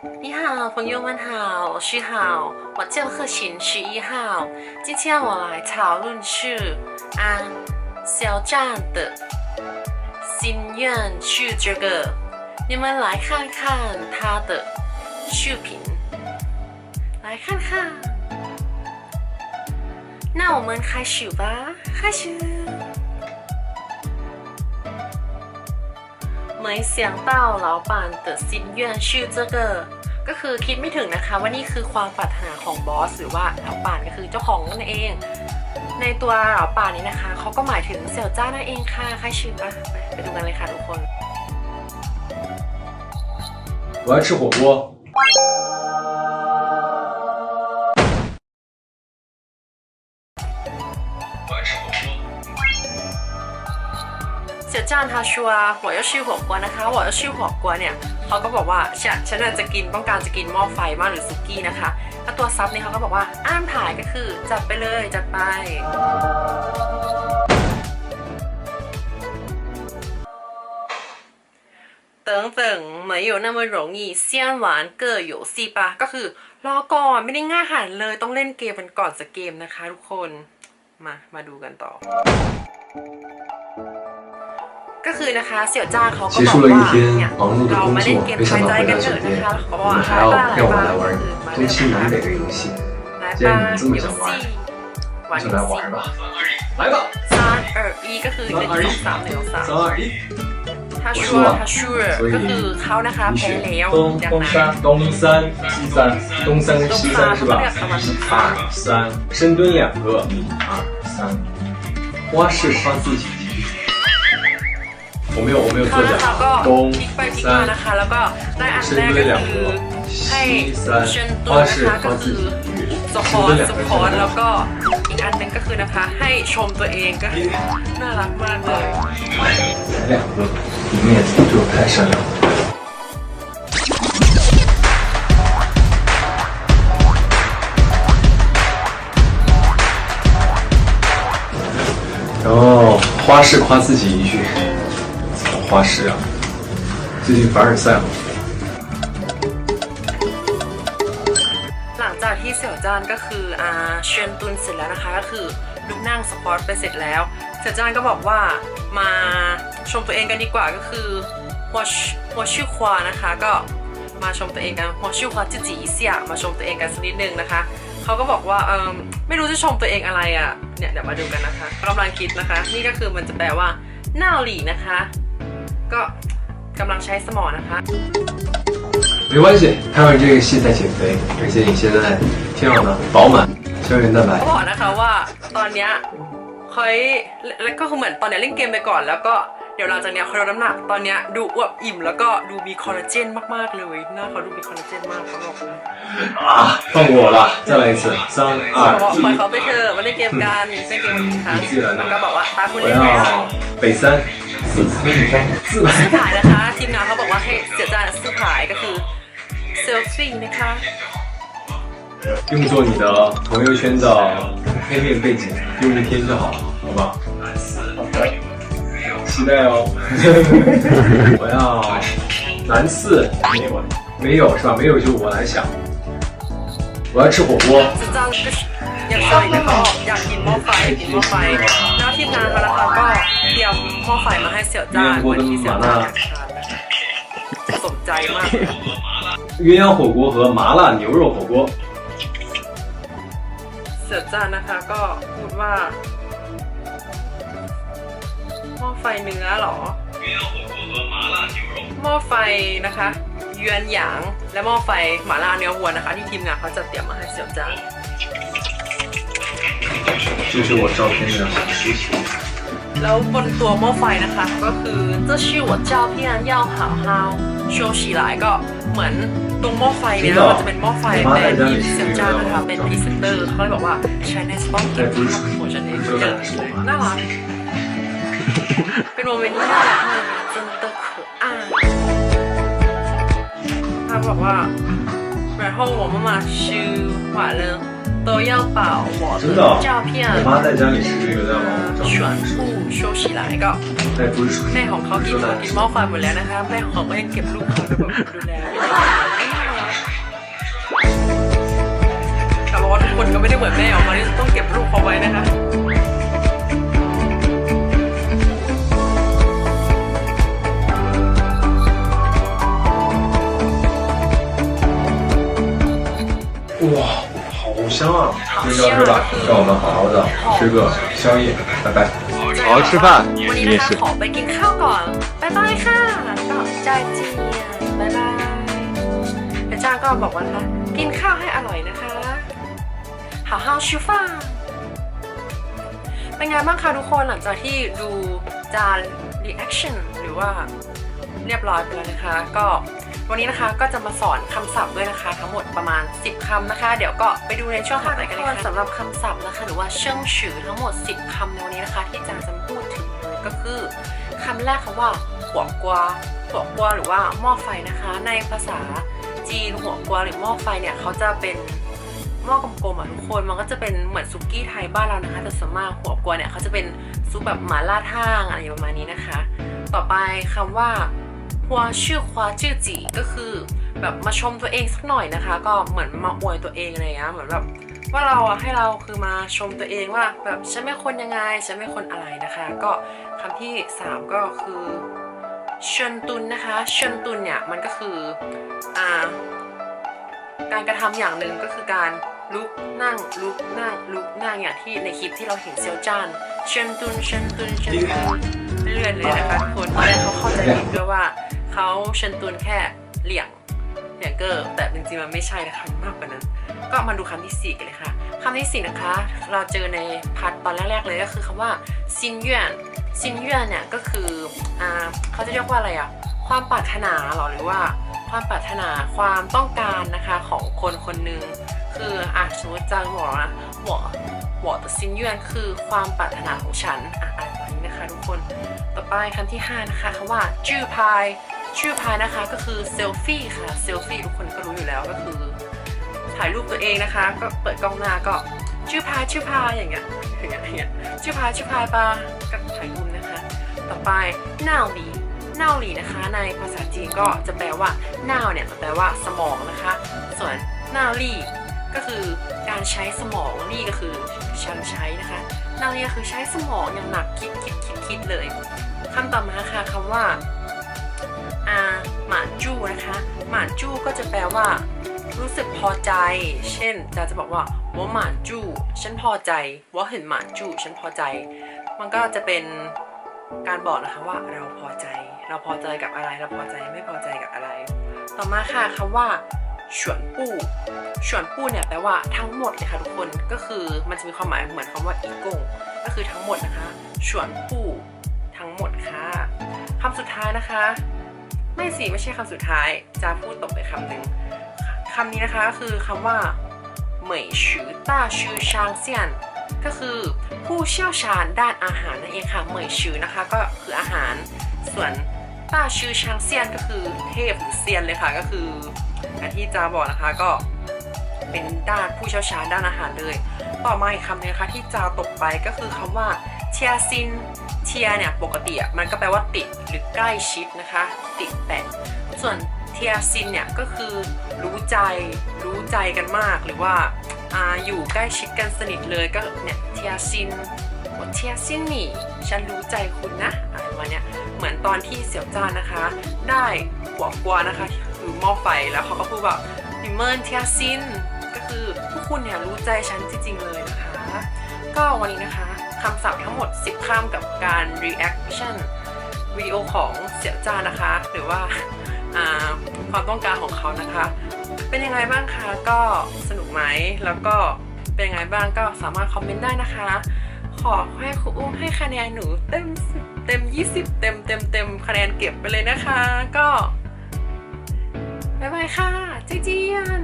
你好，朋友们好，我是好，我叫贺琴十一号。今天我来讨论是啊，肖战的心愿是这个，你们来看看他的视频，来看看。那我们开始吧，开始。 没想到老板的心愿是这个ก็คือคิดไม่ถึงนะคะว่านี่คือความปรารถนาของบอสหรือว่าเหล่าป่านก็คือเจ้าของนั่นเอง ในตัวเหล่าป่านนี้นะคะเขาก็หมายถึงเสี่ยวจ้านั่นเองค่ะใครชื่อปะไปไปดูกันเลยค่ะทุกคน 我要吃火锅。 เสี่ยวจ้านทาชัวหัวเย่าชื่อหัวกวนนะคะหัวเย่าชื่อหัวกวนเนี่ยเขาก็บอกว่าฉันฉันน่ะจะกินต้องการจะกินหม้อไฟมากหรือซุกี้นะคะแล้วตัวซับเนี่ยเขาก็บอกว่าอ้ามถ่ายก็คือจัดไปเลยจัดไป 等等没有那么容易先玩个游戏吧ก็คือรอก่อนไม่ได้ง่ายขนาดเลยต้องเล่นเกมกันก่อนสักเกมนะคะทุกคนมามาดูกันต่อ ก็คือนะคะเสี่ยวจ้าเขาก็ 结 บอก 束了一 ว่า 天 เนี่ย 忙碌的 เรา 工 มา 作 เล่นเก，ม 没 ทา 想 ย 到 ใจ 回 กัน 到 เถ 酒 อะนะ 店， คะเขาบ 我 อก 们 ว่า 还要 บ้า 让我 บ้า 来玩 คือมา 东 เล่น 西南北的游戏。 来 既然你 吧 们这么 游 想玩 戏玩 就 游 来 戏 玩吧，来吧， ซานเอออีก็คือหนึ่งสองสามหนึ่งสองสาม 三二一， ถ้าชัวร์ถ้าชัวร์ก็คือเขานะคะ 你 แพ้ 选 แล้ว 东 ดัง 东 นั้น 山东三西三东三西三是吧？一二三，深蹲两个，一二三，花式夸自己。 我没有，我没有 เขา 作 นะคะก็ 假。东 พลิกไปพลิก 三 มานะคะ แล้วก็ได้อัน 深 แรก 蹲 ก็ 两 คือ 个， ให้ 西三 เชิญตัว 花 นะ 式 คะก็ 夸 คื 自 อ 己。 สปอร์ตสปอร์ตแล้วก็อีกอันหนึงก็คือนะคะ ให้ชมตัวเองก็คือน่ารักมากเลย 才两个，你们也对我太善良了。然后花式夸自己一句，怎么 花式啊？最近凡尔赛吗？ หลังจากที่เสี่ยวจานก็คืออ่าเชิญตุนเสร็จแล้วนะคะ ก็คือลุกนั่งสปอร์ตไปเสร็จแล้ว เสี่ยวจานก็บอกว่ามาชมตัวเองกันดีกว่าก็คือหัวชหัวชื่อควานะคะ ก็มาชมตัวเองกันหัวชื่อควาจิจิอิเซียมาชมตัวเองกันสักนิดนึงนะคะเขาก็บอกว่าเออไม่รู้จะชมตัวเองอะไรอ่ะเนี่ยเดี๋ยวมาดูกันนะคะกำลังคิดนะคะ นี่ก็คือมันจะแปลว่าหน้าหลีนะคะ ก็กำลังใช้สมองนะคะ 没关系，看完这个戏在减肥，而且你现在挺好的，饱满，胶原蛋白 เขา。บอกนะคะว่าตอนเนี้ยเฮ้ยแล้วก็คือเหมือนตอนเนี้ยเล่นเกมไปก่อน แล้วก็เดี๋ยวหลังจากเนี้ยเขาลดน้ำหนักตอนเนี้ยดูอวบอิ่มแล้วก็ดูมีคอลลาเจนมากๆเลยหน้าเขาดูมีคอลลาเจนมากเขาบอกเลย 啊，放过我了，再来一次，三 เขาบอกปล่อย 二 เขาไปเถอะมาเล่นเกมกันเล่นเกมกันอีกครั้งแล้วก็บอกว่าตาคุณ 一，我 เล่นแล้ว 要北三 四三四 สุดท้ายนะคะทีมงานเขาบอกว่าให้เสียใจสุดท้ายก็คือเซลฟี่นะคะ 用作你的朋友圈的黑面背景，用一天就好，好不好？期待哦。我要男四，没有，没有是吧？没有就我来想。我要吃火锅， สุดจังก็อย่างชอบที่เขาอยากกินหม้อไฟกินหม้อไฟ แล้วทีมงานเขานะคะก็เต รียมหม้อไฟมาให้เสี่ยวจ้านเหมือนที่เสี่ยวจ้านอยากทานนะคะสนใจมาก 鸳鸯火锅和麻辣牛肉火锅。 เสี่ยวจ้านนะคะก็พูดว่าหม้อไฟเนื้อเหรอหม้อไฟนะคะเยือนหยางและหม้อไฟหม่าล่าเนื้อวัวนะคะ ที่ทีมงานเขาจะเตรียมมาให้เสี่ยวจ้าน 这是我照片的实习。 แล้วบนตัวหม้อไฟนะคะก็คือ这是我照片要好好休息来ก็เหมือนตรงหม้อไฟเนี่ยนะมันจะเป็นหม้อไฟแบรนด์ที่เซียวจ้านะคะเป็นพรีเซนเตอร์เขาเลยบอกว่าใช้ในสปอนเซอร์ภาพของฉันเองอย่างน่ารักเป็นโมเมนต์ที่น่ารักมากจนตะขออ่าน他บอกว่า然后我妈妈吃完了 都要把我的照片全部收起来ก็แม่ของเขากินกินหม้อไฟหมดแล้วนะคะแม่ของเขาเองเก็บลูกเขาด้วยแบดูแลแต่ว่าทุกคนก็ไม่ได้เหมือนแม่ 香啊！睡觉是吧？让我们好好的吃个宵夜，拜拜。好好吃饭， วันนี้ 你 นะ 也 คะ 是 ข。อไปกินข้าวก่อนบายบายค่ะก็ใจายเจียนบายบายเดี๋ยวจ้าก็บอกว่านะคะกินข้าวให้อร่อยนะคะ好好吃饭เป็นไงบ้างคะทุกคนหลังจากที่ดูจาน reaction หรือว่าเรียบร้อยไปแล้วนะคะ ก็ วันนี้นะคะก็จะมาสอนคำศัพท์ด้วยนะคะ ทั้งหมดประมาณ 10คำนะคะ เดี๋ยวก็ไปดูในช่วงถัดไปกันเลยค่ะสำหรับคำศัพท์นะคะ หรือว่าเชิงฉือทั้งหมด 10คำในวันนี้นะคะ ที่จางจะพูดถึงเลยก็คือคำแรกคำว่าหัวกวาหัวกวาหรือว่าหม้อไฟนะคะ ในภาษาจีนหัวกวาหรือหม้อไฟเนี่ยเขาจะเป็นหม้อกลมๆอะทุกคนมันก็จะเป็นเหมือนซุกี้ไทยบ้านเรานะคะแต่ส่วนมากหัวกลัวเนี่ยเขาจะเป็นซุปแบบหมาล่าท่างอะไรประมาณนี้นะคะ ต่อไปคำว่า หัวชื่อควาชื่อจีก็คือแบบมาชมตัวเองสักหน่อยนะคะ ก็เหมือนมาอวยตัวเองอะไรอย่างเงี้ยเหมือนแบบว่าเราอะให้เราคือมาชมตัวเองว่าแบบฉันเป็นคนยังไงฉันเป็นคนอะไรนะคะ ก็คำที่สามก็คือเชิญตุนนะคะเชิญตุนเนี่ยมันก็คืออ่าการกระทำอย่างหนึ่งก็คือการลุกนั่งลุกนั่งลุกนั่งอย่างที่ในคลิปที่เราเห็นเซียวจานเชิญตุนเชิญตุนเชิญตุนเรื่อยๆเลยนะคะทุกคนตอนแรกเขาเข้าใจผิดด้วยว่า เขาเชิญตุนแค่เหลี่ยงเหลี่ยงเกอร์แต่จริงๆมันไม่ใช่นะคะมากกว่านั้น ก็มาดูคำที่สี่กันเลยค่ะคำที่สี่นะคะ เราเจอในพาร์ทตอนแรกๆเลยก็คือคำว่าซินเยนซินเยนเนี่ยก็คืออ่าเขาจะเรียกว่าอะไรอะความปรารถนาหรอหรือว่าความปรารถนาความต้องการนะคะของคนคนหนึ่งคืออะสมมติจางบอกนะหัวหัวต่อซินเยนคือความปรารถนาของฉันอะอะไรแบบนี้นะคะทุกคน ต่อไปคำที่ห้านะคะคำว่า จื้อพาย ชื่อพานะคะก็คือเซลฟี่ค่ะเซลฟี่ทุกคนก็รู้อยู่แล้วก็คือ ถ่ายรูปตัวเองนะคะ ก็เปิดกล้องหน้าก็ชื่อพายชื่อพายอย่างเงี้ยอย่างเงี้ยอย่างเงี้ยชื่อพายชื่อพายปะก็ถ่ายรูปนะคะ ต่อไปหน้าหลีหน้าหลีนะคะ ในภาษาจีนก็จะแปลว่าหน้าเนี่ยแปลว่าสมองนะคะ ส่วนหน้าลี่ก็คือการใช้สมองลี่ก็คือฉันใช้นะคะหน้าลี่ก็คือใช้สมองอย่างหนักคิดคิดคิดคิดเลยคำต่อมาค่ะคำว่า อาหมาจู้นะคะหมาจู้ก็จะแปลว่า รู้สึกพอใจ เช่นจะจะบอกว่าว่าหมาจู้ฉันพอใจว่าเห็นหมาจู้ฉันพอใจ มันก็จะเป็นการบอกนะคะว่าเราพอใจ เราพอใจกับอะไร เราพอใจไม่พอใจกับอะไร ต่อมาค่ะคำว่าฉวนปู้ฉวนปู้เนี่ยแปลว่าทั้งหมดเลยค่ะทุกคนก็คือมันจะมีความหมายเหมือนคำว่าอีกงก็คือทั้งหมดนะคะฉวนปู้ทั้งหมดค่ะคำสุดท้ายนะคะ ไม่สิไม่ใช่คำสุดท้ายจะพูดตกไปคำหนึ่งคำนี้นะคะก็คือคำว่าเหมยชือต้าชือชางเซียนก็คือผู้เชี่ยวชาญด้านอาหารนั่นเองค่ะเหมยชือนะคะก็คืออาหาร ส่วนต้าชือชางเซียนก็คือเทพเซียนเลยค่ะก็คืออันที่จาบอกนะคะก็เป็นด้านผู้เชี่ยวชาญด้านอาหารเลย ต่อมาอีกคำหนึงนะคะที่จาตกไปก็คือคำว่า เทียซินเทียเนี่ยปกติอะมันก็แปลว่าติดหรือใกล้ชิดนะคะ ติดแปะส่วนเทียซินเนี่ยก็คือรู้ใจรู้ใจกันมากหรือว่าอ่าอยู่ใกล้ชิดกันสนิทเลยก็เนี่ยเทียซินเทียซินนี่ฉันรู้ใจคุณนะอะไรประมาณเนี้ยเหมือนตอนที่เสี่ยวจ้านนะคะ ได้หัวกวานะคะคือหม้อไฟแล้วเขาก็พูดว่าดิเมินเทียซินก็คือพวกคุณเนี่ยรู้ใจฉันจริงๆเลยนะคะ ก็วันนี้นะคะ คำศัพท์ทั้งหมด 10คำกับการ reaction วิดีโอของเสี่ยวจ้านนะคะ หรือว่าความต้องการของเขานะคะ เป็นยังไงบ้างคะ ก็สนุกไหม แล้วก็เป็นยังไงบ้างก็สามารถคอมเมนต์ได้นะคะ ขอให้ครูอุ้มให้คะแนนหนูเต็มเต็ม 20 เต็มเต็มเต็มคะแนนเก็บไปเลยนะคะ ก็บ๊ายบายค่ะเจียน